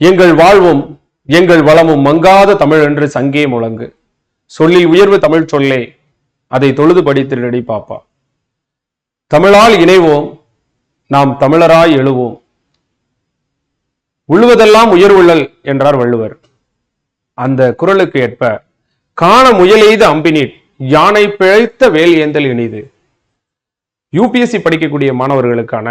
எங்கள் வாழ்வும் எங்கள் வளமும் மங்காத தமிழ் என்று சங்கே முழங்கு. சொல்லில் உயர்வு தமிழ் சொல்லே அதை தொழுது படித்திருடி பாப்பா. தமிழால் இணைவோம் நாம் தமிழராய் எழுவோம். உள்ளுவதெல்லாம் உயர்வுள்ளல் என்றார் வள்ளுவர். அந்த குரலுக்கு ஏற்ப காண முயலெய்த அம்பினீட் யானை பிழைத்த வேல் ஏந்தல் இனிது. யூபிஎஸ்சி படிக்கக்கூடிய மாணவர்களுக்கான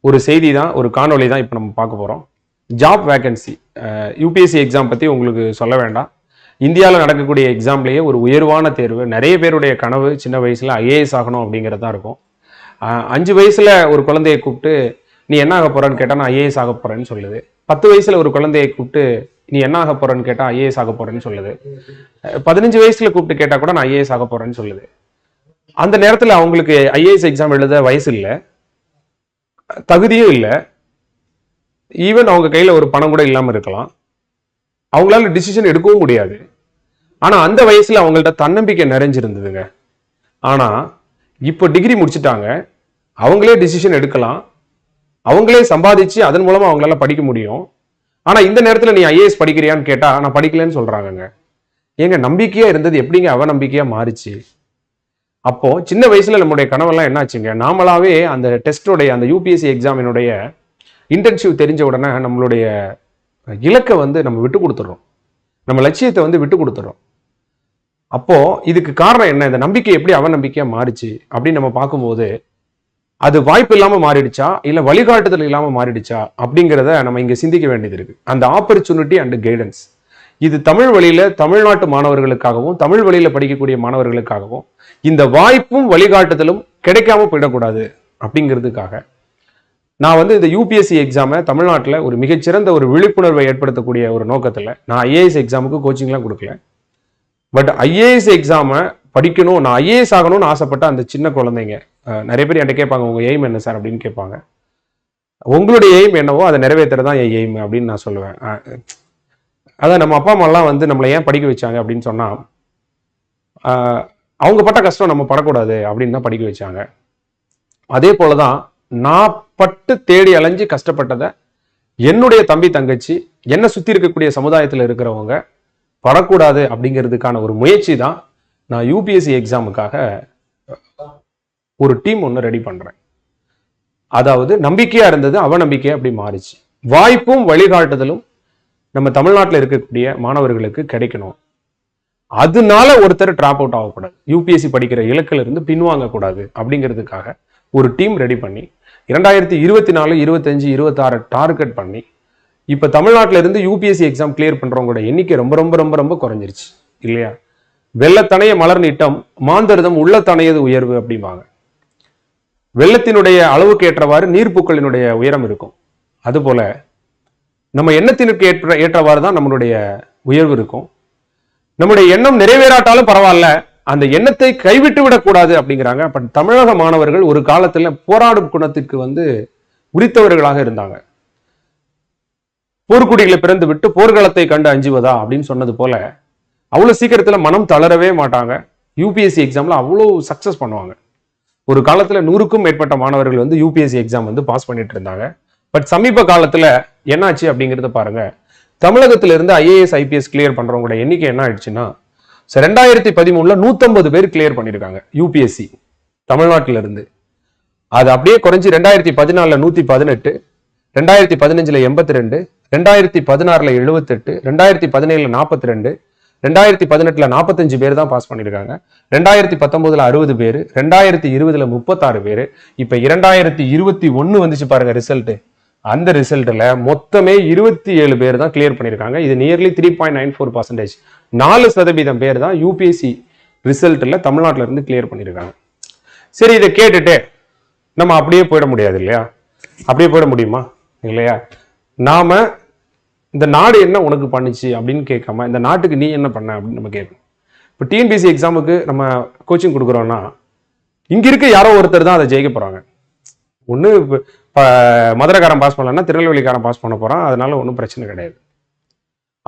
ஒரு செய்தி தான் ஒரு காணொளி தான் இப்போ நம்ம பார்க்க போகிறோம் ஜாப் வேகன்சி யூபிஎஸ்சி எக்ஸாம் பற்றி உங்களுக்கு சொல்ல வேண்டாம். இந்தியாவில் நடக்கக்கூடிய எக்ஸாம்லேயே ஒரு உயர்வான தேர்வு. நிறைய பேருடைய கனவு சின்ன வயசில் ஐஏஎஸ் ஆகணும் அப்படிங்கிறது தான் இருக்கும். அஞ்சு வயசில் ஒரு குழந்தையை கூப்பிட்டு நீ என்ன ஆக போகிறேன்னு கேட்டால் நான் ஐஏஎஸ் ஆக போகிறேன்னு சொல்லுது. பத்து வயசில் ஒரு குழந்தையை கூப்பிட்டு நீ என்ன ஆக போறன்னு கேட்டால் ஐஏஎஸ் ஆக போகிறேன்னு சொல்லுது. பதினஞ்சு வயசில் கூப்பிட்டு கேட்டால் கூட நான் ஐஏஎஸ் ஆக போகிறேன்னு சொல்லுது. அந்த நேரத்தில் அவங்களுக்கு ஐஏஎஸ் எக்ஸாம் எழுத வயசு இல்லை தகுதியும் இல்லை. ஈவன் அவங்க கையில் ஒரு பணம் கூட இல்லாமல் இருக்கலாம். அவங்களால டிசிஷன் எடுக்கவும் முடியாது. ஆனால் அந்த வயசில் அவங்கள்ட்ட தன்னம்பிக்கை நிறைஞ்சிருந்ததுங்க. ஆனால் இப்போ டிகிரி முடிச்சுட்டாங்க. அவங்களே டிசிஷன் எடுக்கலாம். அவங்களே சம்பாதிச்சு அதன் மூலமாக அவங்களால படிக்க முடியும். ஆனால் இந்த நேரத்தில் நீ ஐஏஎஸ் படிக்கிறியான்னு கேட்டால் நான் படிக்கலன்னு சொல்கிறாங்கங்க ஏங்க நம்பிக்கையாக இருந்தது எப்படிங்க அவநம்பிக்கையாக மாறிச்சு? அப்போது சின்ன வயசில் நம்முடைய கனவெல்லாம் என்னாச்சுங்க? நாமளாவே அந்த டெஸ்டோடைய அந்த யூபிஎஸ்சி எக்ஸாமினுடைய இன்டர்ன்ஷிப் தெரிஞ்ச உடனே நம்மளுடைய இலக்கை வந்து நம்ம விட்டு கொடுத்துட்றோம். நம்ம லட்சியத்தை வந்து விட்டு கொடுத்துறோம் அப்போது இதுக்கு காரணம் என்ன? இந்த நம்பிக்கை எப்படி அவநம்பிக்கையாக மாறிச்சு? அப்படின்னு நம்ம பார்க்கும்போது அது வாய்ப்பு இல்லாமல் மாறிடுச்சா? இல்லை வழிகாட்டுதல் இல்லாமல் மாறிடுச்சா? அப்படிங்கிறத நம்ம இங்கே சிந்திக்க வேண்டியது இருக்குது அந்த ஆப்பர்ச்சுனிட்டி அண்ட் கைடன்ஸ் இது தமிழ் வழியில் தமிழ்நாட்டு மாணவர்களுக்காகவும் தமிழ் வழியில் படிக்கக்கூடிய மாணவர்களுக்காகவும் இந்த வாய்ப்பும் வழிகாட்டுதலும் கிடைக்காம போயிடக்கூடாது. அப்படிங்கிறதுக்காக நான் வந்து இந்த யூபிஎஸ்சி எக்ஸாமை தமிழ்நாட்டில் ஒரு மிகச்சிறந்த ஒரு விழிப்புணர்வை ஏற்படுத்தக்கூடிய ஒரு நோக்கத்தில் நான் ஐஏஎஸ் எக்ஸாமுக்கு கோச்சிங்லாம் கொடுக்கல. பட் ஐஏஎஸ் எக்ஸாமை படிக்கணும் நான் ஐஏஎஸ் ஆகணும்னு ஆசைப்பட்ட அந்த சின்ன குழந்தைங்க நிறைய பேர் என்கிட்ட கேட்பாங்க உங்கள் எய்ம் என்ன சார் அப்படின்னு கேட்பாங்க. உங்களுடைய எய்ம் என்னவோ அதை நிறைவேற்றுறது தான் என் எய்ம் அப்படின்னு நான் சொல்லுவேன். அதான் நம்ம அப்பா அம்மாலாம் வந்து நம்மளை ஏன் படிக்க வச்சாங்க அப்படின்னு சொன்னால் அவங்க பட்ட கஷ்டம் நம்ம படக்கூடாது அப்படின்னு தான் படிக்க வச்சாங்க. அதே போலதான் நான் பட்டு தேடி அலைஞ்சு கஷ்டப்பட்டதை என்னுடைய தம்பி தங்கச்சி என்னை சுற்றி இருக்கக்கூடிய சமுதாயத்தில் இருக்கிறவங்க படக்கூடாது அப்படிங்கிறதுக்கான ஒரு முயற்சி தான் நான் யூபிஎஸ்சி எக்ஸாமுக்காக ஒரு டீம் ஒன்று ரெடி பண்றேன். அதாவது நம்பிக்கையாக இருந்தது அவநம்பிக்கை அப்படி மாறிச்சு. வாய்ப்பும் வழிகாட்டுதலும் நம்ம தமிழ்நாட்டில் இருக்கக்கூடிய மாணவர்களுக்கு கிடைக்கணும். அதனால ஒருத்தர் டிராப் அவுட் ஆகக்கூடாது. யூபிஎஸ்சி படிக்கிற இலக்கிலிருந்து பின்வாங்கக்கூடாது பின்வாங்க கூடாது அப்படிங்கிறதுக்காக ஒரு டீம் ரெடி பண்ணி இரண்டாயிரத்தி இருபத்தி நாலு இருபத்தஞ்சு இருபத்தாறு டார்கெட் பண்ணி இப்போ தமிழ்நாட்டில் இருந்து யூபிஎஸ்சி எக்ஸாம் கிளியர் பண்ணுறவங்களோட எண்ணிக்கை ரொம்ப ரொம்ப ரொம்ப ரொம்ப குறைஞ்சிருச்சு இல்லையா? வெள்ளத்தனைய மலர் நீட்டம் மாந்தருதம் உள்ளத்தனையது உயர்வு அப்படிம்பாங்க. வெள்ளத்தினுடைய அளவுக்கு ஏற்றவாறு நீர்ப்பூக்களினுடைய உயரம் இருக்கும். அதுபோல நம்ம எண்ணத்தினுக்கு ஏற்ற ஏற்றவாறு தான் நம்மளுடைய உயர்வு இருக்கும். நம்முடைய எண்ணம் நிறைவேறாட்டாலும் பரவாயில்ல அந்த எண்ணத்தை கைவிட்டு விடக்கூடாது அப்படிங்கிறாங்க. அப்ப தமிழக மாணவர்கள் ஒரு காலத்துல போராடும் குணத்திற்கு வந்து உரித்தவர்களாக இருந்தாங்க. போர்க்குடிகளை பிறந்து விட்டு போர்க்களத்தை கண்டு அஞ்சுவதா அப்படின்னு சொன்னது போல அவ்வளவு சீக்கிரத்துல மனம் தளரவே மாட்டாங்க. யூபிஎஸ்சி எக்ஸாம்ல அவ்வளோ சக்சஸ் பண்ணுவாங்க. ஒரு காலத்துல நூறுக்கும் மேற்பட்ட மாணவர்கள் வந்து யூபிஎஸ்சி எக்ஸாம் வந்து பாஸ் பண்ணிட்டு இருந்தாங்க. பட் சமீப காலத்துல என்னாச்சு அப்படிங்கறத பாருங்க. தமிழகத்திலிருந்து ஐஏஎஸ் ஐபிஎஸ் கிளியர் பண்றவங்களோட எண்ணிக்கை என்ன ஆயிடுச்சுன்னா ரெண்டாயிரத்தி பதிமூணுல நூத்தம்பது பேர் கிளியர் பண்ணியிருக்காங்க யூபிஎஸ்சி தமிழ்நாட்டில இருந்து அது அப்படியே குறைஞ்சி ரெண்டாயிரத்தி பதினாலுல நூத்தி பதினெட்டு ரெண்டாயிரத்தி பதினஞ்சுல எண்பத்தி ரெண்டு ரெண்டாயிரத்தி பதினாறுல எழுபத்தெட்டு ரெண்டாயிரத்தி பதினேழுல நாற்பத்தி ரெண்டு ரெண்டாயிரத்தி பதினெட்டுல நாற்பத்தஞ்சு பேர் தான் பாஸ் பண்ணியிருக்காங்க ரெண்டாயிரத்தி பத்தொன்பதுல அறுபது பேர் ரெண்டாயிரத்தி இருபதுல முப்பத்தாறு பேர். இப்ப இரண்டாயிரத்தி இருபத்தி ஒன்னு வந்துச்சு பாருங்க ரிசல்ட்டு அந்த ரிசல்ட்டில் மொத்தமே இருபத்தி ஏழு பேர் தான் கிளியர் பண்ணியிருக்காங்க இது nearly three point nine four percentage நாலு சதவீதம் பேர் தான் யூபிஎஸ்சி ரிசல்ட்டில் தமிழ்நாட்டில் இருந்து கிளியர் பண்ணியிருக்காங்க சரி இதை கேட்டுட்டு நம்ம அப்படியே போயிட முடியாது இல்லையா? அப்படியே போயிட முடியுமா? இல்லையா? நாம் இந்த நாடு என்ன உனக்கு பண்ணுச்சு அப்படின்னு கேட்காம இந்த நாட்டுக்கு நீ என்ன பண்ண அப்படின்னு நம்ம கேட்கணும். இப்போ டிஎன்பிசி எக்ஸாமுக்கு நம்ம கோச்சிங் கொடுக்குறோன்னா இங்கே இருக்க யாரோ ஒருத்தர் தான் அதை ஜெயிக்க போகிறாங்க ஒன்று இப்போ மதுரைக்காரன் பாஸ் பண்ணலன்னா திருநெல்வேலிக்காரன் பாஸ் பண்ண போகிறான் அதனால ஒன்றும் பிரச்சனை கிடையாது.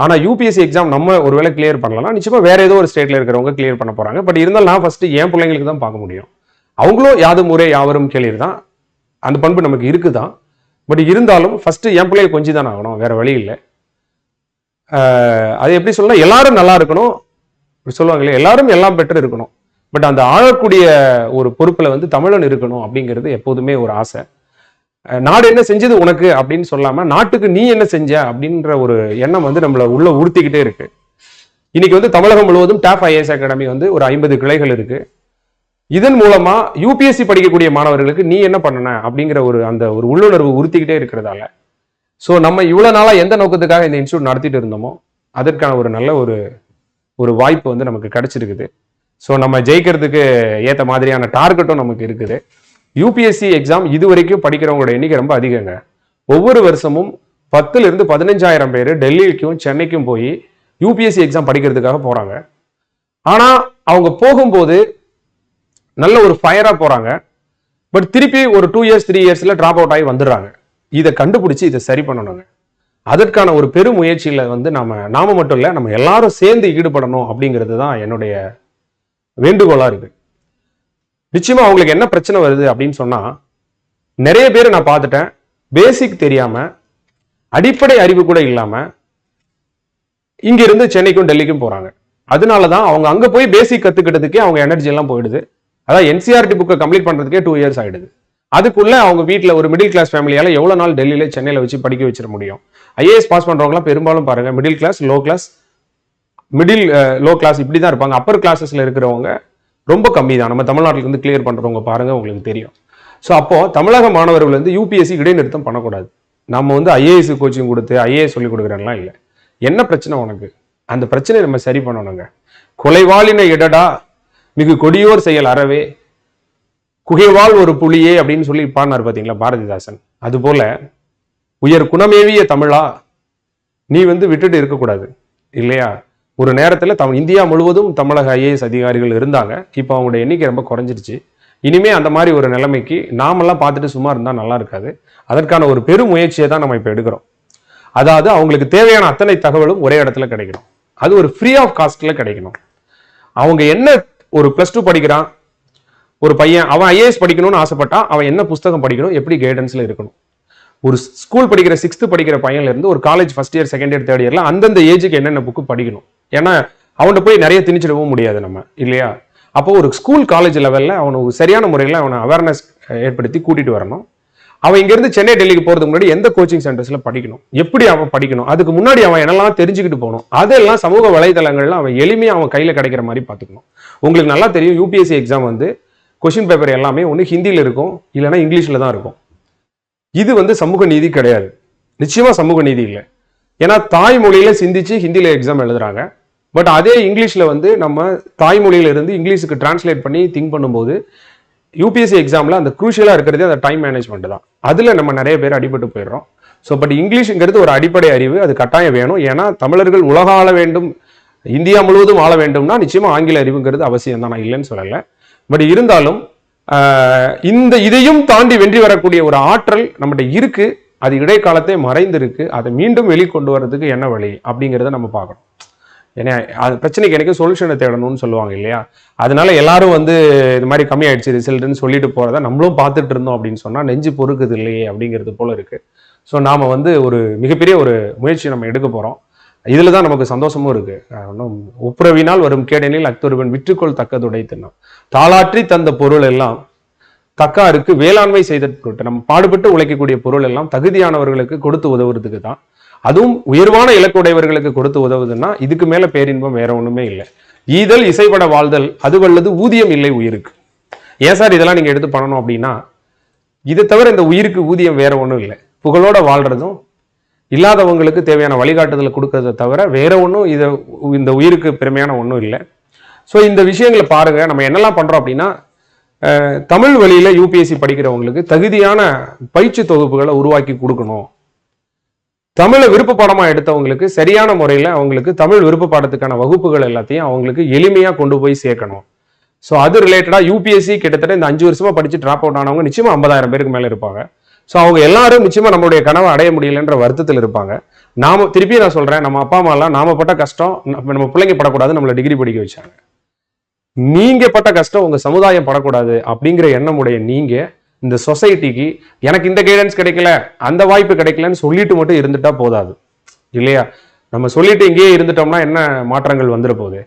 ஆனால் யூபிஎஸ்சி எக்ஸாம் நம்ம ஒரு வேளை கிளியர் பண்ணலாம் நிச்சயமாக வேறு ஏதோ ஒரு ஸ்டேட்டில் இருக்கிறவங்க கிளியர் பண்ண போகிறாங்க பட் இருந்தாலும் நான் ஃபஸ்ட்டு என் பிள்ளைங்களுக்கு தான் பார்க்க முடியும். அவங்களும் யாதும் முறை யாவரும் கேளிர் தான். அந்த பண்பு நமக்கு இருக்குதான். பட் இருந்தாலும் ஃபஸ்ட்டு என் பிள்ளைய கொஞ்சம் தான் ஆகணும் வேறு வழி இல்லை. அது எப்படி சொல்லணும் எல்லாரும் நல்லா இருக்கணும். இப்படி சொல்லுவாங்களே எல்லாரும் எல்லாம் பெற்று இருக்கணும். பட் அந்த ஆளக்கூடிய ஒரு பொறுப்பில் வந்து தமிழன் இருக்கணும் அப்படிங்கிறது எப்போதுமே ஒரு ஆசை. நாடு என்ன செஞ்சது உனக்கு அப்படின்னு சொல்லாமல் நாட்டுக்கு நீ என்ன செஞ்ச அப்படின்ற ஒரு எண்ணம் வந்து நம்மளை உள்ள உறுத்திக்கிட்டே இருக்கு. இன்னைக்கு வந்து தமிழகம் முழுவதும் டாப் ஐஏஎஸ் அகாடமி வந்து ஒரு ஐம்பது கிளைகள் இருக்கு. இதன் மூலமா யூபிஎஸ்சி படிக்கக்கூடிய மாணவர்களுக்கு நீ என்ன பண்ணன அப்படிங்கிற ஒரு அந்த ஒரு உள்ளுணர்வு உறுத்திக்கிட்டே இருக்கிறதால. ஸோ நம்ம இவ்வளோ நாளாக எந்த நோக்கத்துக்காக இந்த இன்ஸ்டியூட் நடத்திட்டு இருந்தோமோ அதற்கான ஒரு நல்ல ஒரு ஒரு வாய்ப்பு வந்து நமக்கு கிடைச்சிருக்குது. ஸோ நம்ம ஜெயிக்கிறதுக்கு ஏற்ற மாதிரியான டார்கெட்டும் நமக்கு இருக்குது. யூபிஎஸ்சி எக்ஸாம் இது வரைக்கும் படிக்கிறவங்களோட எண்ணிக்கை ரொம்ப அதிகங்க. ஒவ்வொரு வருஷமும் பத்துலேருந்து பதினஞ்சாயிரம் பேர் டெல்லிக்கும் சென்னைக்கும் போய் யூபிஎஸ்சி எக்ஸாம் படிக்கிறதுக்காக போகிறாங்க ஆனால் அவங்க போகும்போது நல்ல ஒரு ஃபயராக போகிறாங்க பட் திருப்பி ஒரு டூ இயர்ஸ் த்ரீ இயர்ஸில் ட்ராப் அவுட் ஆகி வந்துடுறாங்க. இதை கண்டுபிடிச்சி இதை சரி பண்ணணுங்க. அதற்கான ஒரு பெரும் முயற்சியில் வந்து நம்ம நாம மட்டும் இல்லை நம்ம எல்லாரும் சேர்ந்து ஈடுபடணும் அப்படிங்கிறது தான் என்னுடைய வேண்டுகோளாக இருக்குது நிச்சயமாக அவங்களுக்கு என்ன பிரச்சனை வருது அப்படின்னு சொன்னால் நிறைய பேர் நான் பார்த்துட்டேன். பேசிக் தெரியாமல் அடிப்படை அறிவு கூட இல்லாமல் இங்கிருந்து சென்னைக்கும் டெல்லிக்கும் போகிறாங்க அதனால தான் அவங்க அங்கே போய் பேசிக் கற்றுக்கிட்டதுக்கே அவங்க எனர்ஜி எல்லாம் போயிடுது. அதான் என்சிஆர்டி புக்கை கம்ப்ளீட் பண்ணுறதுக்கே டூ இயர்ஸ் ஆயிடுது. அதுக்குள்ளே அவங்க வீட்டில் ஒரு மிடில் கிளாஸ் ஃபேமிலியால் எவ்வளோ நாள் டெல்லியில் சென்னையில் வச்சு படிக்க வச்சிட முடியும். ஐஏஎஸ் பாஸ் பண்ணுறவங்களாம் பெரும்பாலும் பாருங்க middle class low class middle low class இப்படி தான் இருப்பாங்க. அப்பர் கிளாஸஸில் இருக்கிறவங்க ரொம்ப கம்மி தான். நம்ம தமிழ்நாட்டில் இருந்து கிளியர் பண்ணுறவங்க பாருங்கள் உங்களுக்கு தெரியும். ஸோ அப்போது தமிழக மாணவர்கள் வந்து யூபிஎஸ்சி இடைநிறுத்தம் பண்ணக்கூடாது. நம்ம வந்து ஐஏஎஸ் கோச்சிங் கொடுத்து ஐஏஎஸ் சொல்லிக் கொடுக்குறேன்லாம் இல்லை. என்ன பிரச்சனை உனக்கு? அந்த பிரச்சனையை நம்ம சரி பண்ணணுங்க. கொலைவாளின இடடா மிகு கொடியோர் செயல் அறவே குகைவாள் ஒரு புலியே அப்படின்னு சொல்லி பாடினார் பார்த்தீங்களா பாரதிதாசன். அதுபோல உயர் குணமேவிய தமிழா நீ வந்து விட்டுட்டு இருக்கக்கூடாது. இல்லையா? ஒரு நேரத்தில் தம் இந்தியா முழுவதும் தமிழக ஐஏஎஸ் அதிகாரிகள் இருந்தாங்க. இப்போ அவங்களோட எண்ணிக்கை ரொம்ப குறைஞ்சிருச்சு. இனிமே அந்த மாதிரி ஒரு நிலைமைக்கு நாமெல்லாம் பார்த்துட்டு சும்மா இருந்தால் நல்லா இருக்காது. அதற்கான ஒரு பெரும் முயற்சியை தான் நம்ம இப்போ எடுக்கிறோம். அதாவது அவங்களுக்கு தேவையான அத்தனை தகவலும் ஒரே இடத்துல கிடைக்கணும். அது ஒரு ஃப்ரீ ஆஃப் காஸ்ட்டில் கிடைக்கணும். அவங்க என்ன ஒரு ப்ளஸ் டூ படிக்கிறான் ஒரு பையன் அவன் ஐஏஎஸ் படிக்கணும்னு ஆசைப்பட்டா அவன் என்ன புஸ்தகம் படிக்கணும் எப்படி கைடன்ஸில் இருக்கணும்? ஒரு ஸ்கூல் படிக்கிற சிக்ஸ்த் படிக்கிற பையன்லேருந்து ஒரு college first year second year third இயரில் அந்தந்த ஏஜுக்கு என்னென்ன புக்கு படிக்கணும்? ஏன்னா அவன்கிட்ட போய் நிறைய திணிச்சிடவும் முடியாது நம்ம இல்லையா? அப்போ ஒரு ஸ்கூல் காலேஜ் லெவலில் அவனை சரியான முறையில் அவனை அவேர்னஸ் ஏற்படுத்தி கூட்டிகிட்டு வரணும். அவன் இங்கேருந்து சென்னை டெல்லிக்கு போகிறதுக்கு முன்னாடி எந்த கோச்சிங் சென்டர்ஸில் படிக்கணும்? எப்படி அவன் படிக்கணும்? அதுக்கு முன்னாடி அவன் என்னெல்லாம் தெரிஞ்சுக்கிட்டு போகணும்? அதெல்லாம் சமூக வலைதளங்கள்லாம் அவன் எளிமையாக அவன் கையில் கிடைக்கிற மாதிரி பார்த்துக்கணும். உங்களுக்கு நல்லா தெரியும் யூபிஎஸ்சி எக்ஸாம் வந்து கொஷின் பேப்பர் எல்லாமே ஒன்று ஹிந்தியில் இருக்கும் இல்லைன்னா இங்கிலீஷில் தான் இருக்கும். இது வந்து சமூக நீதி கிடையாது. நிச்சயமாக சமூக நீதி இல்லை. ஏன்னா தாய்மொழியில் சிந்திச்சு ஹிந்தியில் எக்ஸாம் எழுதுறாங்க. பட் அதே இங்கிலீஷில் வந்து நம்ம தாய்மொழியிலிருந்து இங்கிலீஷுக்கு டிரான்ஸ்லேட் பண்ணி திங்க் பண்ணும்போது யூபிஎஸ்சி எக்ஸாமில் அந்த குரூஷியலாக இருக்கிறதே அந்த டைம் மேனேஜ்மெண்ட் தான். அதில் நம்ம நிறைய பேர் அடிபட்டு போயிடுறோம். ஸோ பட் இங்கிலீஷுங்கிறது ஒரு அடிப்படை அறிவு அது கட்டாயம் வேணும். ஏன்னா தமிழர்கள் உலகம் ஆள வேண்டும் இந்தியா முழுவதும் ஆள வேண்டும்னா நிச்சயமாக ஆங்கில அறிவுங்கிறது அவசியம் தான். நான் இல்லைன்னு சொல்லலை. பட் இருந்தாலும் இந்த இதையும் தாண்டி வென்றி வரக்கூடிய ஒரு ஆற்றல் நம்மகிட்ட இருக்கு. அது இடைக்காலத்தை மறைந்திருக்கு. அதை மீண்டும் வெளிக்கொண்டு வர்றதுக்கு என்ன வழி? அப்படிங்கிறத நம்ம பார்க்கணும். ஏன்னா அது பிரச்சனைக்கு எனக்கு சொல்யூஷனை தேடணும்னு சொல்லுவாங்க இல்லையா? அதனால எல்லாரும் வந்து இது மாதிரி கம்மி ஆயிடுச்சு ரிசல்ட்னு சொல்லிட்டு போகிறத நம்மளும் பார்த்துட்டு இருந்தோம் அப்படின்னு சொன்னால் நெஞ்சு பொறுக்குது இல்லையே அப்படிங்கிறது போல இருக்குது ஸோ நாம் வந்து ஒரு மிகப்பெரிய ஒரு முயற்சி நம்ம எடுக்க போகிறோம் இதில் தான் நமக்கு சந்தோஷமும் இருக்குது ஒன்றும் இன்னும் ஒப்புரவினால் வரும் கேடனில் அக்தொருவன் விற்றுக்கொள் தக்கதுடை தின்னம். தாளாற்றி தந்த பொருள் எல்லாம் தக்காருக்கு வேளாண்மை செய்த பொருட்டு நம்ம பாடுபட்டு உழைக்கக்கூடிய பொருள் எல்லாம் தகுதியானவர்களுக்கு கொடுத்து உதவுறதுக்கு தான் அதுவும் உயர்வான இலக்குடையவர்களுக்கு கொடுத்து உதவுதுன்னா இதுக்கு மேல பேரின்பம் வேற ஒண்ணுமே இல்லை. ஈதல் இசைப்பட வாழ்தல் அது வல்லது ஊதியம் இல்லை உயிருக்கு. ஏன் சார் இதெல்லாம் நீங்க எடுத்து பண்ணணும் அப்படின்னா இதை தவிர இந்த உயிருக்கு ஊதியம் வேற ஒன்றும் இல்லை. புகழோட வாழ்றதும் இல்லாதவங்களுக்கு தேவையான வழிகாட்டுதலை கொடுக்கறத தவிர வேற ஒன்றும் இதை இந்த உயிருக்கு பெருமையான ஒன்றும் இல்லை. ஸோ இந்த விஷயங்களை பாருங்க. நம்ம என்னெல்லாம் பண்றோம் அப்படின்னா தமிழ் வழியில யூபிஎஸ்சி படிக்கிறவங்களுக்கு தகுதியான பயிற்சி தொகுப்புகளை உருவாக்கி கொடுக்கணும். தமிழை விருப்ப பாடமா எடுத்தவங்களுக்கு சரியான முறையில் அவங்களுக்கு தமிழ் விருப்ப பாடத்துக்கான வகுப்புகள் எல்லாத்தையும் அவங்களுக்கு எளிமையா கொண்டு போய் சேர்க்கணும். ஸோ அது ரிலேட்டடா யூபிஎஸ்சி கிட்டத்தட்ட இந்த அஞ்சு வருஷமா படிச்சு டிராப் அவுட் ஆனவங்க நிச்சயமா ஐம்பதாயிரம் பேருக்கு மேல இருப்பாங்க. ஸோ அவங்க எல்லாரும் நிச்சயமா நம்மளுடைய கனவை அடைய முடியலன்ற வருத்தத்தில் இருப்பாங்க. நாம திருப்பி நான் சொல்றேன் நம்ம அப்பா அம்மா எல்லாம் நாம பட்ட கஷ்டம் நம்ம நம்ம பிள்ளைங்க படக்கூடாது நம்மளை டிகிரி படிக்க வச்சாங்க. நீங்க பட்ட கஷ்டம் உங்க சமுதாயம் படக்கூடாது அப்படிங்கிற எண்ணமுடைய நீங்க இந்த சொசைட்டிக்கு எனக்கு இந்த கைடன்ஸ் கிடைக்கல அந்த வாய்ப்பு கிடைக்கலன்னு சொல்லிட்டு மட்டும் இருந்துட்டா போதாது. இல்லையா? நம்ம சொல்லிட்டு இங்கேயே இருந்துட்டோம்னா என்ன மாற்றங்கள் வந்துட போகுது?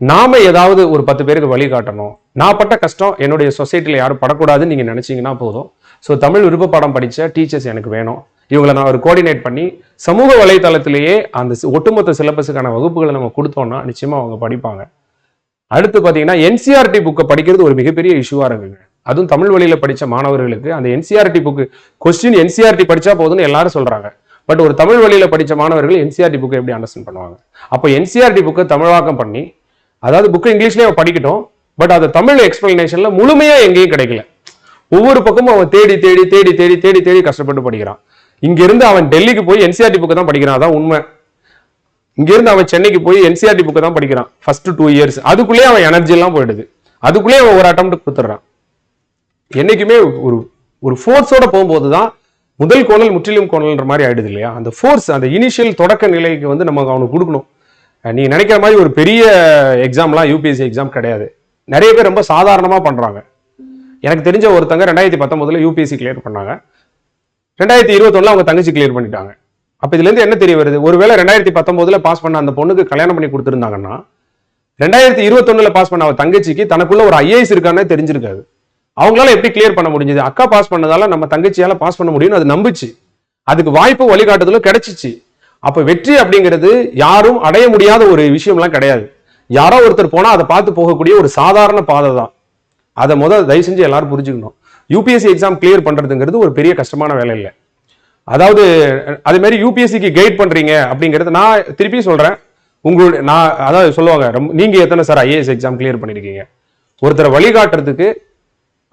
நாம ஏதாவது ஒரு பத்து பேருக்கு வழி காட்டணும். நான் பட்ட கஷ்டம் என்னுடைய சொசைட்டியில் யாரும் படக்கூடாதுன்னு நீங்க நினைச்சீங்கன்னா போதும். ஸோ தமிழ் விருப்ப பாடம் படிச்ச டீச்சர்ஸ் எனக்கு வேணும். இவங்களை நான் ஒரு கோஆர்டினேட் பண்ணி சமூக வலைத்தளத்திலேயே அந்த ஒட்டுமொத்த சிலபஸுக்கான வகுப்புகளை நம்ம கொடுத்தோம்னா நிச்சயமா அவங்க படிப்பாங்க. அடுத்து பார்த்தீங்கன்னா என்சிஆர்டி புக்கை படிக்கிறது ஒரு மிகப்பெரிய இஷ்யூவாக இருக்குங்க. அதுவும் தமிழ் வழியில் படித்த மாணவர்களுக்கு அந்த என்சிஆர்டி புக்கு கொஸ்டின் என்சிஆர்டி படித்தா போதும்னு எல்லாரும் சொல்கிறாங்க பட் ஒரு தமிழ் வழியில் படித்த மாணவர்கள் என்சிஆர்டி புக்கை எப்படி அண்டர்ஸ்டாண்ட் பண்ணுவாங்க? அப்போ என்சிஆர்டி புக்கை தமிழாக்கம் பண்ணி அதாவது புக்கு இங்கிலீஷ்லயே அவன் படிக்கட்டும் பட் அது தமிழ் எக்ஸ்பிளனேஷனில் முழுமையாக எங்கேயும் கிடைக்கல. ஒவ்வொரு பக்கமும் அவன் தேடி தேடி தேடி தேடி தேடி தேடி கஷ்டப்பட்டு படிக்கிறான். இங்கிருந்து அவன் டெல்லிக்கு போய் என்சிஆர்டி புக்கை தான் படிக்கிறான். அதான் உண்மை. இங்கிருந்து அவன் சென்னைக்கு போய் என்சிஆர்டி புக்கை தான் படிக்கிறான். ஃபர்ஸ்ட் டூ இயர்ஸ் அதுக்குள்ளேயே அவன் எனர்ஜி எல்லாம் போயிடுது. அதுக்குள்ளேயே அவன் ஒரு அட்டம் கொடுத்துட்றான். என்னைக்குமே ஒரு ஒரு ஃபோர்ஸோட போகும்போது தான் முதல் கோணல் முற்றிலும் கோணல்ன்ற மாதிரி ஆயிடுது இல்லையா? அந்த ஃபோர்ஸ் அந்த இனிஷியல் தொடக்க நிலைக்கு வந்து நம்ம அவனுக்கு கொடுக்கணும். நீ நினைக்கிற மாதிரி ஒரு பெரிய எக்ஸாம்லாம் யூபிஎஸ்சி எக்ஸாம் கிடையாது. நிறைய பேர் ரொம்ப சாதாரணமாக பண்ணுறாங்க எனக்கு தெரிஞ்ச ஒருத்தங்க ரெண்டாயிரத்தி பத்தொம்போதில் யூபிஎஸ்சி கிளியர் பண்ணாங்க. ரெண்டாயிரத்தி இருபத்தொன்னில் அவங்க தங்கச்சி கிளியர் பண்ணிட்டாங்க. அப்போ இதுலேருந்து என்ன தெரிய வருது? ஒருவேளை ரெண்டாயிரத்தி பத்தொம்போதில் பாஸ் பண்ண அந்த பொண்ணுக்கு கல்யாணம் பண்ணி கொடுத்துருந்தாங்கன்னா ரெண்டாயிரத்தி இருபத்தொன்னில் பாஸ் பண்ண அவன் தங்கச்சிக்கு தனக்குள்ள ஒரு ஐஏஎஸ் இருக்கானே தெரிஞ்சிருக்காது. அவங்களால எப்படி கிளியர் பண்ண முடிஞ்சது? அக்கா பாஸ் பண்ணதால நம்ம தங்கச்சியால பாஸ் பண்ண முடியும்னு அது நம்பிச்சு. அதுக்கு வாய்ப்பு வழிகாட்டுதலும் கிடைச்சிச்சு. அப்ப வெற்றி அப்படிங்கிறது யாரும் அடைய முடியாத ஒரு விஷயம்லாம் கிடையாது. யாரோ ஒருத்தர் போனா அதை பார்த்து போகக்கூடிய ஒரு சாதாரண பாதை தான் அதை முதல் தயவு செஞ்சு எல்லாரும் புரிஞ்சுக்கணும். யூபிஎஸ்சி எக்ஸாம் கிளியர் பண்றதுங்கிறது ஒரு பெரிய கஷ்டமான வேலை இல்லை. அதாவது அதே மாதிரி யூபிஎஸ்சிக்கு கைட் பண்றீங்க அப்படிங்கிறது நான் திருப்பி சொல்றேன். உங்களுடைய நான் அதாவது சொல்லுவாங்க ரொம்ப நீங்க எத்தனை சார் ஐஏஎஸ் எக்ஸாம் கிளியர் பண்ணிருக்கீங்க? ஒருத்தரை வழிகாட்டுறதுக்கு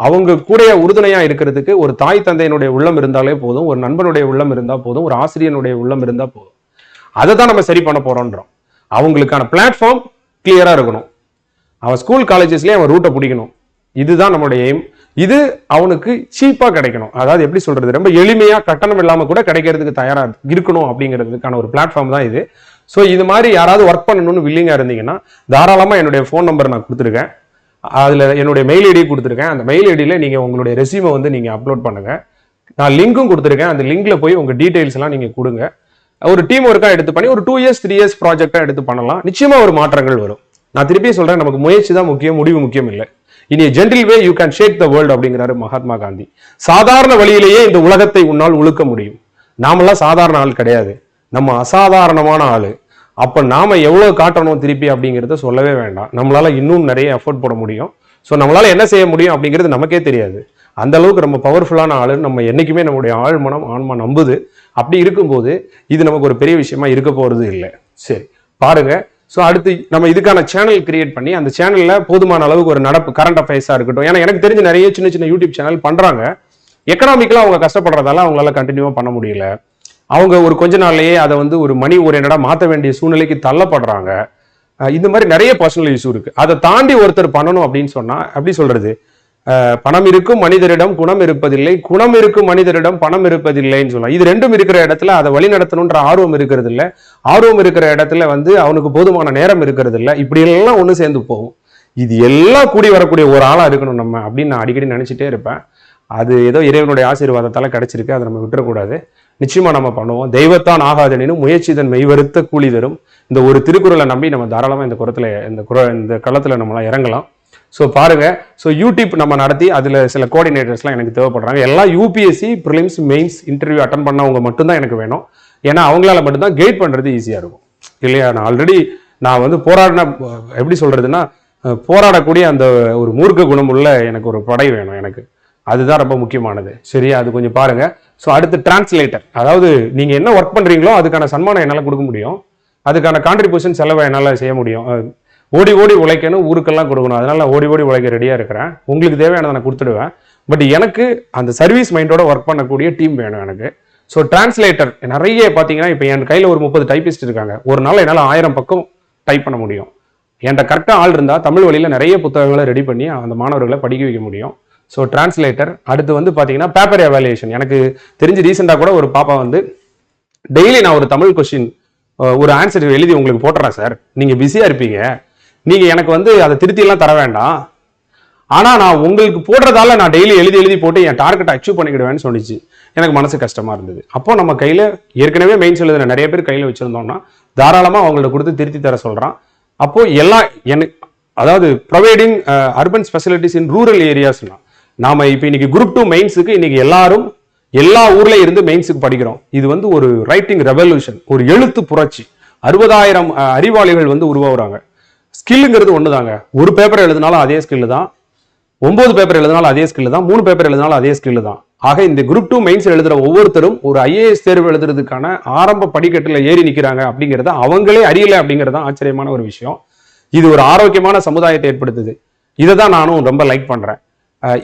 அவங்க கூட உறுதுணையாக இருக்கிறதுக்கு ஒரு தாய் தந்தையினுடைய உள்ளம் இருந்தாலே போதும் ஒரு நண்பனுடைய உள்ளம் இருந்தால் போதும் ஒரு ஆசிரியனுடைய உள்ளம் இருந்தால் போதும். அதை தான் நம்ம சரி பண்ண போகிறோன்றோம் அவங்களுக்கான பிளாட்ஃபார்ம் கிளியராக இருக்கணும். அவன் ஸ்கூல் காலேஜஸ்லேயே அவன் ரூட்டை பிடிக்கணும். இதுதான் நம்மளுடைய எய்ம் இது அவனுக்கு சீப்பாக கிடைக்கணும். அதாவது எப்படி சொல்கிறது ரொம்ப எளிமையாக கட்டணம் இல்லாமல் கூட கிடைக்கிறதுக்கு தயாராக இருக்கணும் அப்படிங்கிறதுக்கான ஒரு பிளாட்ஃபார்ம் தான் இது. ஸோ இது மாதிரி யாராவது ஒர்க் பண்ணணும்னு வில்லிங்காக இருந்தீங்கன்னா தாராளமாக என்னுடைய ஃபோன் நம்பர் நான் கொடுத்துருக்கேன். அதில் என்னுடைய மெயில் ஐடி கொடுத்துருக்கேன். அந்த மெயில் ஐடியில் நீங்கள் உங்களுடைய ரெசியூமை வந்து நீங்கள் அப்லோட் பண்ணுங்கள் நான் லிங்க்கும் கொடுத்துருக்கேன். அந்த லிங்க்கில் போய் உங்கள் டீட்டெயில்ஸ்லாம் எல்லாம் கொடுங்க. ஒரு டீம் ஒர்க்காக எடுத்து பண்ணி ஒரு டூ இயர்ஸ் த்ரீ இயர்ஸ் ப்ராஜெக்டாக எடுத்து பண்ணலாம். நிச்சயமாக ஒரு மாற்றங்கள் வரும். நான் திருப்பி சொல்கிறேன் நமக்கு முயற்சி தான் முக்கியம் முடிவு முக்கியம் இல்லை. இனி gentle way you can shake the world அப்படிங்கிறாரு மகாத்மா காந்தி. சாதாரண வழியிலேயே இந்த உலகத்தை உன்னால் உழுக்க முடியும். நாமெல்லாம் சாதாரண ஆள் கிடையாது. நம்ம அசாதாரணமான ஆள். அப்போ நாம் எவ்வளோ காட்டணும் திருப்பி அப்படிங்கிறத சொல்லவே வேண்டாம். நம்மளால் இன்னும் நிறைய எஃபோர்ட் போட முடியும். ஸோ நம்மளால் என்ன செய்ய முடியும் அப்படிங்கிறது நமக்கே தெரியாது. அந்த அளவுக்கு நம்ம பவர்ஃபுல்லான ஆள் நம்ம என்றைக்குமே நம்முடைய ஆழ்மனம் ஆன்மா நம்புது. அப்படி இருக்கும்போது இது நமக்கு ஒரு பெரிய விஷயமா இருக்க போகிறது இல்லை. சரி பாருங்க. ஸோ அடுத்து நம்ம இதுக்கான சேனல் கிரியேட் பண்ணி அந்த சேனலில் போதுமான அளவுக்கு ஒரு நடப்பு கரண்ட் அஃபேர்ஸாக இருக்கட்டும். ஏன்னா எனக்கு தெரிஞ்ச நிறைய சின்ன சின்ன யூடியூப் சேனல் பண்ணுறாங்க எக்கனாமிக்கலாக அவங்க கஷ்டப்படுறதால அவங்களால கண்டினியூவாக பண்ண முடியல. அவங்க ஒரு கொஞ்ச நாள்லயே அதை வந்து ஒரு மணி ஓரியன்டா மாற்ற வேண்டிய சூழ்நிலைக்கு தள்ளப்படுறாங்க. இந்த மாதிரி நிறைய பர்சனல் இஷ்யூ இருக்கு. அதை தாண்டி ஒருத்தர் பண்ணணும் அப்படின்னு சொன்னா எப்படி சொல்றது? பணம் இருக்கும் மனிதரிடம் குணம் இருப்பதில்லை. குணம் இருக்கும் மனிதரிடம் பணம் இருப்பதில்லைன்னு சொல்லலாம். இது ரெண்டும் இருக்கிற இடத்துல அதை வழி நடத்தணுன்ற ஆர்வம் இருக்கிறது இல்லை ஆர்வம் இருக்கிற இடத்துல வந்து அவனுக்கு போதுமான நேரம் இருக்கிறது இல்லை இப்படி எல்லாம் ஒன்று சேர்ந்து போகும். இது எல்லாம் கூடி வரக்கூடிய ஒரு ஆளா இருக்கணும் நம்ம அப்படின்னு நான் அடிக்கடி நினைச்சிட்டே இருப்பேன். அது ஏதோ இறைவனுடைய ஆசீர்வாதத்தால கிடைச்சிருக்கு. அதை நம்ம விட்டுறக்கூடாது. நிச்சயமா நம்ம பண்ணுவோம். தெய்வத்தான் ஆகாதெனினும் முயற்சி தன் மெய்வருத்த கூலி தரும் இந்த ஒரு திருக்குறளை நம்பி நம்ம தாராளமாக இந்த குரத்தில் இந்த குர இந்த களத்தில் நம்மளாம் இறங்கலாம். ஸோ பாருங்க. ஸோ யூடியூப் நம்ம நடத்தி அதில் சில கோஆர்டினேட்டர்ஸ்லாம் எனக்கு தேவைப்படுறாங்க. எல்லாம் UPSC prelims mains interview attend பண்ணவங்க மட்டும்தான் எனக்கு வேணும். ஏன்னா அவங்களால மட்டும்தான் கைட் பண்ணுறது ஈஸியாக இருக்கும். இல்லையா? நான் ஆல்ரெடி நான் வந்து போராடின எப்படி சொல்கிறதுன்னா போராடக்கூடிய அந்த ஒரு மூர்க்க குணம் உள்ள எனக்கு ஒரு படை வேணும் எனக்கு. அதுதான் ரொம்ப முக்கியமானது. சரியா? அது கொஞ்சம் பாருங்க. ஸோ அடுத்து டிரான்ஸ்லேட்டர் அதாவது நீங்கள் என்ன ஒர்க் பண்ணுறீங்களோ அதுக்கான சன்மானம் என்னால் கொடுக்க முடியும். அதுக்கான கான்ட்ரிபியூஷன் செலவை என்னால் செய்ய முடியும். ஓடி ஓடி உழைக்கணும் ஊருக்கெல்லாம் கொடுக்கணும். அதனால் ஓடி ஓடி உழைக்க ரெடியாக இருக்கிறேன். உங்களுக்கு தேவையானதை நான் கொடுத்துடுவேன். பட் எனக்கு அந்த சர்வீஸ் மைண்டோட ஒர்க் பண்ணக்கூடிய டீம் வேணும் எனக்கு. ஸோ டிரான்ஸ்லேட்டர் நிறைய பார்த்தீங்கன்னா இப்போ என் கையில் ஒரு முப்பது டைப்பிஸ்ட் இருக்காங்க. ஒரு நாள் என்னால் ஆயிரம் பக்கம் டைப் பண்ண முடியும். என்கிட்ட கரெக்டாக ஆள் இருந்தால் தமிழ் வழியில் நிறைய புத்தகங்களை ரெடி பண்ணி அந்த மாணவர்களை படிக்க வைக்க முடியும். ஸோ டிரான்ஸ்லேட்டர் அடுத்து வந்து பார்த்தீங்கன்னா பேப்பர் எவாலுவேஷன் எனக்கு தெரிஞ்சு ரீசெண்டாக கூட ஒரு பாப்பா வந்து டெய்லி நான் ஒரு தமிழ் கொஸ்டின் ஒரு ஆன்சர் எழுதி உங்களுக்கு போட்டுறேன் சார் நீங்கள் பிஸியாக இருப்பீங்க. நீங்கள் எனக்கு வந்து அதை திருத்தியெல்லாம் தர வேண்டாம். ஆனால் நான் உங்களுக்கு போடுறதால நான் டெய்லி எழுதி எழுதி போட்டு என் டார்கெட்டை அச்சீவ் பண்ணிக்கிடுவேன்னு சொன்னிச்சு எனக்கு மனசு கஷ்டமாக இருந்தது. அப்போ நம்ம கையில் ஏற்கனவே மெயின்ஸ் எழுதுன நிறைய பேர் கையில் வச்சுருந்தோம்னா தாராளமாக அவங்கள்ட்ட கொடுத்து திருத்தி தர சொல்கிறான் அப்போது எல்லாம் எனக்கு அதாவது providing urban specialities in rural ஏரியாஸ்னா நாம இப்போ இன்னைக்கு குரூப் டூ மெயின்ஸுக்கு இன்னைக்கு எல்லாரும் எல்லா ஊர்ல இருந்து மெயின்ஸுக்கு படிக்கிறோம். இது வந்து ஒரு ரைட்டிங் ரெவல்யூஷன் ஒரு எழுத்து புரட்சி. அறுபதாயிரம் அறிவாளிகள் வந்து உருவாகுறாங்க. ஸ்கில்லுங்கிறது ஒண்ணுதாங்க. ஒரு பேப்பர் எழுதினாலும் அதே ஸ்கில்லு தான். ஒன்பது பேப்பர் எழுதினாலும் அதே ஸ்கில்லு தான். மூணு பேப்பர் எழுதினாலும் அதே ஸ்கில்லு தான். ஆக இந்த குரூப் டூ மெயின்ஸ் எழுதுகிற ஒவ்வொருத்தரும் ஒரு ஐஏஎஸ் தேர்வு எழுதுறதுக்கான ஆரம்ப படிக்கட்டில் ஏறி நிற்கிறாங்க அப்படிங்கிறத அவங்களே அறியலை அப்படிங்கிறது தான் ஆச்சரியமான ஒரு விஷயம். இது ஒரு ஆரோக்கியமான சமுதாயத்தை ஏற்படுத்துது. இதை தான் நானும் ரொம்ப லைக் பண்ணுறேன்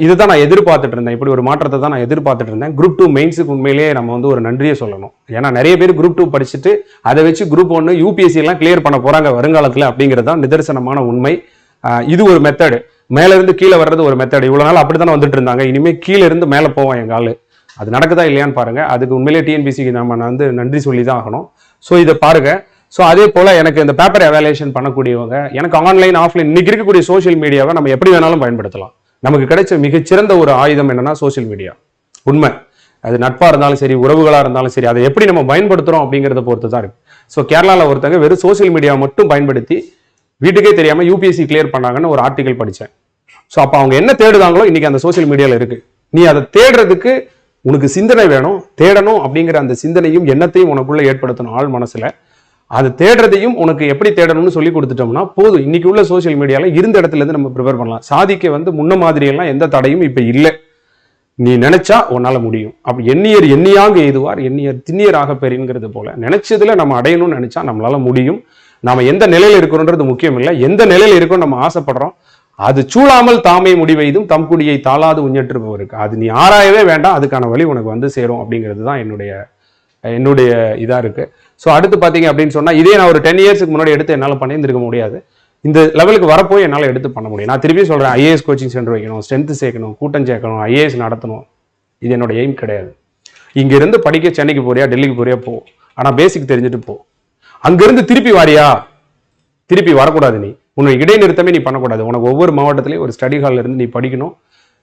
இதுதான் நான் எதிர்பார்த்துட்டு இருந்தேன். இப்படி ஒரு மாற்றத்தை தான் நான் எதிர்பார்த்துட்டு இருந்தேன். குரூப் டூ மெயின்ஸுக்கு உண்மையிலேயே நம்ம வந்து ஒரு நன்றியை சொல்லணும். ஏன்னா நிறைய பேர் குரூப் டூ படிச்சுட்டு அதை வச்சு குரூப் ஒன்று யூபிஎஸ்சி எல்லாம் கிளியர் பண்ண போறாங்க வருங்காலத்தில் அப்படிங்கிறது தான் நிதர்சனமான உண்மை. இது ஒரு மெத்தடு மேலேருந்து கீழே வர்றது ஒரு மெத்தட் இவ்வளோ நாள் அப்படித்தானே வந்துட்டு இருந்தாங்க. இனிமே கீழே இருந்து மேலே போவோம் எங்கள் ஆள். அது நடக்குதா இல்லையான்னு பாருங்க. அதுக்கு உண்மையிலே டிஎன்பிசிக்கு நம்ம வந்து நன்றி சொல்லி தான் ஆகணும். ஸோ இதை பாருங்க. ஸோ அதே போல் எனக்கு இந்த பேப்பர் எவாலுவேஷன் பண்ணக்கூடியவங்க எனக்கு ஆன்லைன் ஆஃப்லைன் இன்னைக்கு இருக்கக்கூடிய சோஷியல் மீடியாவை நம்ம எப்படி வேணாலும் பயன்படுத்தலாம். நமக்கு கிடைச்ச மிகச்சிறந்த ஒரு ஆயுதம் என்னன்னா சோஷியல் மீடியா உண்மை. அது நட்பாக இருந்தாலும் சரி உறவுகளாக இருந்தாலும் சரி அதை எப்படி நம்ம பயன்படுத்துறோம் அப்படிங்கிறத பொறுத்து தான் இருக்கு. ஸோ கேரளாவில் ஒருத்தங்க வெறும் சோஷியல் மீடியா மட்டும் பயன்படுத்தி வீட்டுக்கே தெரியாமல் யூபிஎஸ்சி கிளியர் பண்ணாங்கன்னு ஒரு ஆர்டிகல் படித்தேன் ஸோ அப்போ அவங்க என்ன தேடுதாங்களோ இன்னைக்கு அந்த சோஷியல் மீடியாவில் இருக்கு. நீ அதை தேடுறதுக்கு உனக்கு சிந்தனை வேணும் தேடணும் அப்படிங்கிற அந்த சிந்தனையும் எண்ணத்தையும் உனக்குள்ளே ஏற்படுத்தணும் ஆள் மனசில். அது தேடுறதையும் உனக்கு எப்படி தேடணும்னு சொல்லி கொடுத்துட்டோம்னா போதும். இன்னைக்கு உள்ள சோஷியல் மீடியாவில் இருந்த இடத்துல இருந்து நம்ம ப்ரிப்பேர் பண்ணலாம். சாதிக்க வந்து முன்ன மாதிரியெல்லாம் எந்த தடையும் இப்போ இல்லை. நீ நினைச்சா உன்னால் முடியும். அப்போ எண்ணியர் எண்ணியாங்க எய்துவார் எண்ணியர் திண்ணியர் ஆக போல. நினைச்சதுல நம்ம அடையணும்னு நினைச்சா நம்மளால முடியும். நம்ம எந்த நிலையில் இருக்கிறோன்றது முக்கியம் இல்லை. எந்த நிலையில் இருக்கோம் நம்ம ஆசைப்படுறோம். அது சூழாமல் தாமே முடிவெய்தும் தம் குடியை தாளாது உஞ்சற்றுபவருக்கு. அது நீ ஆராயவே வேண்டாம். அதுக்கான வழி உனக்கு வந்து சேரும் அப்படிங்கிறது தான் என்னுடைய என்னுடைய இதாக இருக்குது ஸோ அடுத்து பார்த்தீங்க அப்படின்னு சொன்னால் இதே நான் ஒரு டென் இயர்ஸ்க்கு முன்னாடி எடுத்து என்னால் பண்ணியிருந்திருக்க முடியாது. இந்த லெவலுக்கு வரப்போய் என்னால் எடுத்து பண்ண முடியும். நான் திருப்பி சொல்கிறேன் ஐஏஎஸ் கோச்சிங் சென்டர் வைக்கணும் ஸ்ட்ரென்த்து சேர்க்கணும் கூட்டம் சேர்க்கணும் ஐஏஎஸ் நடத்தணும். இது என்னோட எய்ம் கிடையாது. இங்கேருந்து படிக்க சென்னைக்கு போறியா டெல்லிக்கு போறியா போ. ஆனால் பேசிக் தெரிஞ்சுட்டு போ. அங்கிருந்து திருப்பி வாரியா? திருப்பி வரக்கூடாது நீ. உன்னை இடைநிறுத்தமே நீ பண்ணக்கூடாது. உனக்கு ஒவ்வொரு மாவட்டத்திலையும் ஒரு ஸ்டடி ஹால்ல இருந்து நீ படிக்கணும்.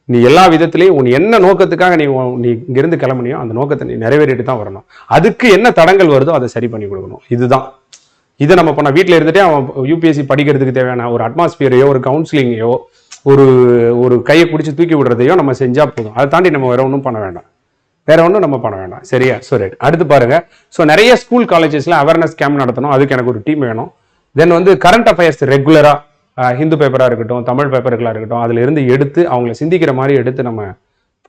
நீ எல்லா விதத்துலேயும் உன் என்ன நோக்கத்துக்காக நீ நீ இங்கேருந்து கிளம்புனியோ அந்த நோக்கத்தை நீ நிறைவேறிட்டு தான் வரணும். அதுக்கு என்ன தடங்கள் வருதோ அதை சரி பண்ணி கொடுக்கணும். இதுதான். இதை நம்ம பண்ண வீட்டில் இருந்துட்டே அவன் யூபிஎஸ்சி படிக்கிறதுக்கு தேவையான ஒரு அட்மாஸ்பியரையோ ஒரு கவுன்சிலிங்கையோ ஒரு ஒரு கையை பிடிச்சி தூக்கி விடுறதையோ நம்ம செஞ்சால் போதும். அதை தாண்டி நம்ம வேற ஒன்றும் பண்ண வேண்டாம். வேற ஒன்றும் நம்ம பண்ண வேண்டாம். சரியா? ஸோ ரைட் அடுத்து பாருங்க. ஸோ நிறைய ஸ்கூல் காலேஜஸ்ல அவேர்னஸ் கேம்ப் நடத்தணும். அதுக்கு எனக்கு ஒரு டீம் வேணும். தென் வந்து கரண்ட் அஃபேர்ஸ் ரெகுலராக ஹிந்து பேப்பராக இருக்கட்டும் தமிழ் பேப்பர்களாக இருக்கட்டும் அதுல இருந்து எடுத்து அவங்கள சிந்திக்கிற மாதிரி எடுத்து நம்ம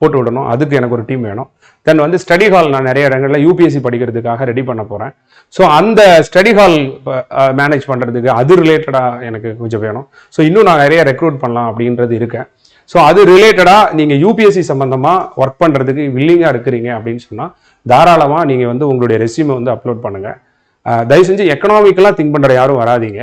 போட்டு விடணும். அதுக்கு எனக்கு ஒரு டீம் வேணும். தென் வந்து ஸ்டடி ஹால் நான் நிறைய இடங்களில் யூபிஎஸ்சி படிக்கிறதுக்காக ரெடி பண்ண போகிறேன் ஸோ அந்த ஸ்டடி ஹால் மேனேஜ் பண்ணுறதுக்கு அது ரிலேட்டடாக எனக்கு கொஞ்சம் வேணும். ஸோ இன்னும் நான் நிறைய ரெக்ரூட் பண்ணலாம் அப்படின்றது இருக்கேன். ஸோ அது ரிலேட்டடாக நீங்கள் யூபிஎஸ்சி சம்மந்தமாக ஒர்க் பண்ணுறதுக்கு வில்லிங்காக இருக்கிறீங்க அப்படின்னு சொன்னால் தாராளமாக நீங்கள் வந்து உங்களுடைய ரெஸ்யூமை வந்து அப்லோட் பண்ணுங்கள் தயவு செஞ்சு எக்கனாமிக்கலா திங்க் பண்ணுற யாரும் வராதீங்க.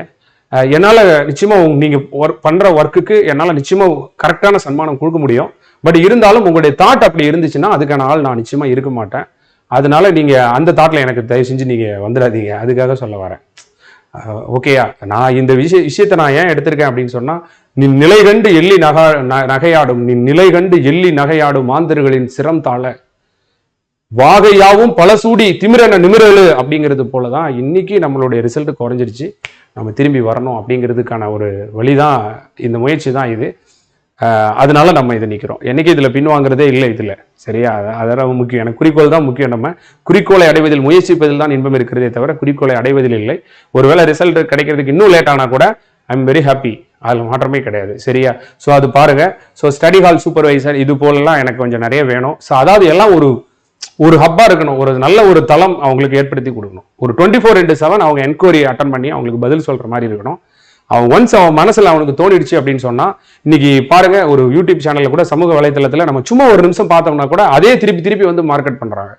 என்னால் நிச்சயமாக நீங்கள் நீங்க ஒர்க் பண்ணுற ஒர்க்குக்கு என்னால் நிச்சயமாக கரெக்டான சன்மானம் கொடுக்க முடியும். பட் இருந்தாலும் உங்களுடைய தாட் அப்படி இருந்துச்சுன்னா அதுக்கான ஆள் நான் நிச்சயமாக இருக்க மாட்டேன். அதனால நீங்கள் அந்த தாட்டில் எனக்கு தயவு செஞ்சு நீங்கள் வந்துடாதீங்க. அதுக்காக சொல்ல வரேன். ஓகேயா நான் இந்த விஷய விஷயத்தை நான் ஏன் எடுத்திருக்கேன் அப்படின்னு சொன்னால் நீ நிலை கண்டு எள்ளி நகா ந- நகையாடும் நீ நிலை கண்டு எள்ளி நகையாடும் மாந்தர்களின் சிரம் தாழ. வாகையாவும் பல சூடி திமிரன நிமிரலு அப்படிங்கிறது போல தான் இன்னைக்கு நம்மளுடைய ரிசல்ட் குறைஞ்சிருச்சு. நம்ம திரும்பி வரணும் அப்படிங்கிறதுக்கான ஒரு வழிதான் இந்த முயற்சி தான் இது அதனால நம்ம இதை நிற்கிறோம் என்னைக்கு இதில் பின்வாங்கிறதே இல்லை இதில். சரியா? அதெல்லாம் முக்கியம். எனக்கு குறிக்கோள் தான் முக்கியம். நம்ம குறிக்கோளை அடைவதில் முயற்சிப்பதில் தான் இன்பம் இருக்கிறதே தவிர குறிக்கோளை அடைவதில் இல்லை. ஒருவேளை ரிசல்ட் கிடைக்கிறதுக்கு இன்னும் லேட் ஆனால் கூட ஐ எம் வெரி ஹாப்பி அதில் மாற்றமே கிடையாது. சரியா? ஸோ அது பாருங்க. ஸோ ஸ்டடி ஹால் சூப்பர்வைசர் இது போலலாம் எனக்கு கொஞ்சம் நிறைய வேணும். ஸோ அதாவது எல்லாம் ஒரு ஒரு ஹப்பா இருக்கணும். ஒரு நல்ல ஒரு தளம் அவங்களுக்கு ஏற்படுத்தி கொடுக்கணும். ஒரு டுவெண்ட்டி ஃபோர் இன்ட்டு செவன் அவங்க என்கொயரி அட்டன் பண்ணி அவங்களுக்கு பதில் சொல்கிற மாதிரி இருக்கணும். அவன் ஒன்ஸ் அவன் மனசுல அவனுக்கு தோணிடுச்சு அப்படின்னு சொன்னால் இன்னைக்கு பாருங்க ஒரு யூடியூப் சேனலில் கூட சமூக வலைதளத்தில் நம்ம சும்மா ஒரு நிமிஷம் பார்த்தோம்னா கூட அதே திருப்பி திருப்பி வந்து மார்க்கெட் பண்ணுறாங்க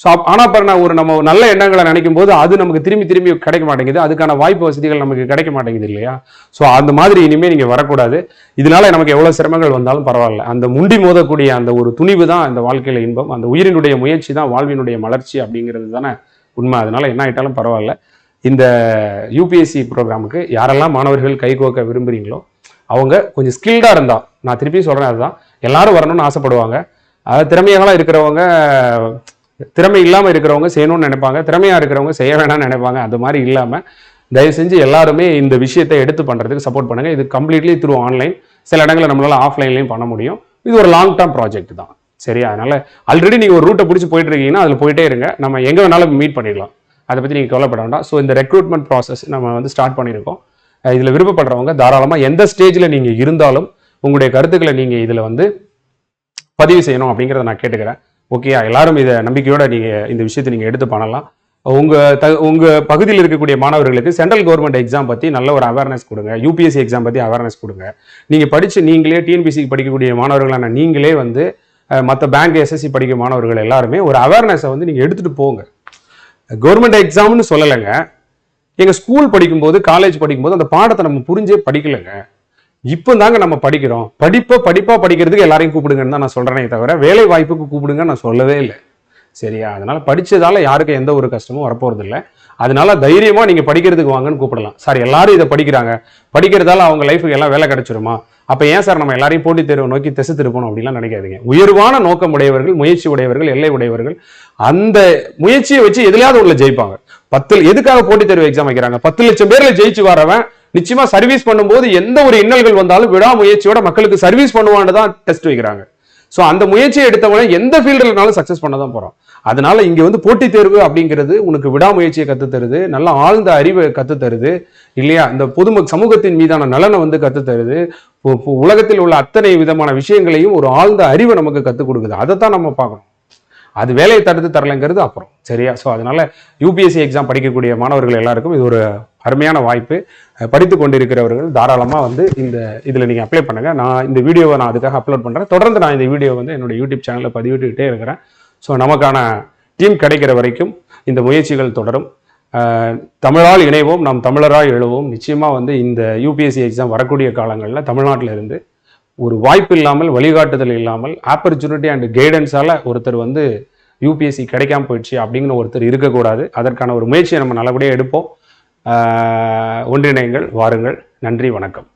ஸோ ஆனா பாருங்க ஒரு நம்ம நல்ல எண்ணங்களை நினைக்கும் போது அது நமக்கு திரும்பி திரும்பி கிடைக்க மாட்டேங்குது. அதுக்கான வாய்ப்பு வசதிகள் நமக்கு கிடைக்க மாட்டேங்குது இல்லையா? ஸோ அந்த மாதிரி இனிமேல் நீங்கள் வரக்கூடாது. இதனால நமக்கு எவ்வளோ சிரமங்கள் வந்தாலும் பரவாயில்ல. அந்த முண்டி மோதக்கூடிய அந்த ஒரு துணிவு தான் அந்த வாழ்க்கையில் இன்பம். அந்த உயிரினுடைய முயற்சி தான் வாழ்வினுடைய மலர்ச்சி அப்படிங்கிறது தானே உண்மை. அதனால என்ன ஆயிட்டாலும் பரவாயில்ல. இந்த யூபிஎஸ்சி ப்ரோக்ராமுக்கு யாரெல்லாம் மாணவர்கள் கைகோக்க விரும்புறீங்களோ அவங்க கொஞ்சம் ஸ்கில்டாக இருந்தா நான் திருப்பி சொல்கிறேன் அதுதான் எல்லாரும் வரணும்னு ஆசைப்படுவாங்க. அதாவது திறமையாக இருக்கிறவங்க திறமை இல்லாமல் இருக்கிறவங்க செய்யணும்னு நினைப்பாங்க. திறமையாக இருக்கிறவங்க செய்ய வேணாம்னு நினைப்பாங்க. அது மாதிரி இல்லாமல் தயவு செஞ்சு எல்லாருமே இந்த விஷயத்தை எடுத்து பண்ணுறதுக்கு சப்போர்ட் பண்ணுங்க. இது கம்ப்ளீட்லி த்ரூ ஆன்லைன் சில இடங்களில் நம்மளால் ஆஃப்லைன்லையும் பண்ண முடியும். இது ஒரு லாங் டேர்ம் ப்ராஜெக்ட் தான். சரியா? அதனால் ஆல்ரெடி நீங்கள் ஒரு ரூட்டை பிடிச்சி போயிட்டு இருக்கீங்கன்னா அதில் போயிட்டே இருங்க. நம்ம எங்கே வேணாலும் மீட் பண்ணிடலாம். அதை பற்றி நீங்கள் கவலைப்பட வேண்டாம். ஸோ இந்த ரெக்ரூட்மெண்ட் ப்ராசஸ் நம்ம வந்து ஸ்டார்ட் பண்ணியிருக்கோம். இதில் விருப்பப்படுறவங்க தாராளமாக எந்த ஸ்டேஜில் நீங்கள் இருந்தாலும் உங்களுடைய கருத்துக்களை நீங்கள் இதில் வந்து பதிவு செய்யணும் அப்படிங்கிறத நான் கேட்டுக்கிறேன். ஓகேயா எல்லாரும் இதை நம்பிக்கையோட நீங்கள் இந்த விஷயத்தை நீங்கள் எடுத்து பண்ணலாம். உங்கள் த உங்கள் பகுதியில் இருக்கக்கூடிய மாணவர்களுக்கு சென்ட்ரல் கவர்மெண்ட் எக்ஸாம் பற்றி நல்ல ஒரு அவேர்னஸ் கொடுங்க. யூபிஎஸ்சி எக்ஸாம் பற்றி அவேர்னஸ் கொடுங்க. நீங்கள் படித்து நீங்களே டிஎன்பிசிக்கு படிக்கக்கூடிய மாணவர்களான நீங்களே வந்து மற்ற பேங்க் எஸ்எஸ்சி படிக்கிற மாணவர்கள் எல்லாருமே ஒரு அவேர்னஸை வந்து நீங்கள் எடுத்துகிட்டு போங்க. கவர்மெண்ட் எக்ஸாம்னு சொல்லலைங்க. எங்கள் ஸ்கூல் படிக்கும்போது காலேஜ் படிக்கும்போது அந்த பாடத்தை நம்ம புரிஞ்சே படிக்கலைங்க. இப்போ தாங்க நம்ம படிக்கிறோம். படிப்பை படிப்பா படிக்கிறதுக்கு எல்லாரையும் கூப்பிடுங்கன்னு தான் நான் சொல்கிறேனே தவிர வேலை வாய்ப்புக்கு கூப்பிடுங்க நான் சொல்லவே இல்லை. சரியா? அதனால் படித்ததால் யாருக்கும் எந்த ஒரு கஷ்டமும் வரப்போகிறது இல்லை அதனால தைரியமாக நீங்கள் படிக்கிறதுக்கு வாங்கன்னு கூப்பிடலாம். சார் எல்லாரும் இதை படிக்கிறாங்க. படிக்கிறதால அவங்க லைஃபுக்கு எல்லாம் வேலை கிடைச்சிருமா? அப்போ ஏன் சார் நம்ம எல்லாரையும் போட்டித் தேர்வு நோக்கி திசை திருப்பணும் அப்படிலாம் நினைக்காதீங்க. உயர்வான நோக்கம் உடையவர்கள் முயற்சி உடையவர்கள் எல்லை உடையவர்கள் அந்த முயற்சியை வச்சு எதுலையாவது உள்ள ஜெயிப்பாங்க. பத்து எதுக்காக போட்டித் தேர்வு எக்ஸாம் வைக்கிறாங்க? பத்து லட்சம் பேரில் ஜெயிச்சு வரவன் நிச்சயமா சர்வீஸ் பண்ணும்போது எந்த ஒரு இன்னல்கள் வந்தாலும் விடாமுயற்சியோட மக்களுக்கு சர்வீஸ் பண்ணுவான்னு தான் டெஸ்ட் வைக்கிறாங்க. ஸோ அந்த முயற்சியை எடுத்தவன எந்த ஃபீல்டுலனாலும் சக்ஸஸ் பண்ண தான் போறோம். அதனால இங்க வந்து போட்டித் தேர்வு அப்படிங்கிறது உனக்கு விடாமுயற்சியை கத்து தருது நல்ல ஆழ்ந்த அறிவை கத்து தருது இல்லையா? இந்த பொதும சமூகத்தின் மீதான நலனை வந்து கத்து தருது உலகத்தில் உள்ள அத்தனை விதமான விஷயங்களையும் ஒரு ஆழ்ந்த அறிவை நமக்கு கத்துக் கொடுக்குது. அதை தான் நம்ம பார்க்கணும். அது வேலையை தடுத்து தரலைங்கிறது அப்புறம். சரியா? ஸோ அதனால யூபிஎஸ்சி எக்ஸாம் படிக்கக்கூடிய மாணவர்கள் எல்லாருக்கும் இது ஒரு அருமையான வாய்ப்பு படித்து கொண்டிருக்கிறவர்கள் தாராளமாக வந்து இந்த இதில் நீங்கள் அப்ளை பண்ணுங்கள் நான் இந்த வீடியோவை நான் அதுக்காக அப்லோட் பண்ணுறேன் தொடர்ந்து நான் இந்த வீடியோ வந்து என்னோட யூடியூப் சேனலில் பதிவிட்டுக்கிட்டே இருக்கிறேன். ஸோ நமக்கான டீம் கிடைக்கிற வரைக்கும் இந்த முயற்சிகள் தொடரும். தமிழால் இணைவோம் நாம் தமிழராக எழுவோம். நிச்சயமாக வந்து இந்த யூபிஎஸ்சி எக்ஸாம் வரக்கூடிய காலங்களில் தமிழ்நாட்டில் இருந்து ஒரு வாய்ப்பு இல்லாமல் வழிகாட்டுதல் இல்லாமல் ஆப்பர்ச்சுனிட்டி அண்ட் கைடன்ஸால் ஒருத்தர் வந்து யூபிஎஸ்சி கிடைக்காம போயிடுச்சு அப்படிங்கிற ஒருத்தர் இருக்கக்கூடாது. அதற்கான ஒரு முயற்சியை நம்ம நல்லபடியாக எடுப்போம். ஒன்றிணைங்கள் வாருங்கள். நன்றி வணக்கம்.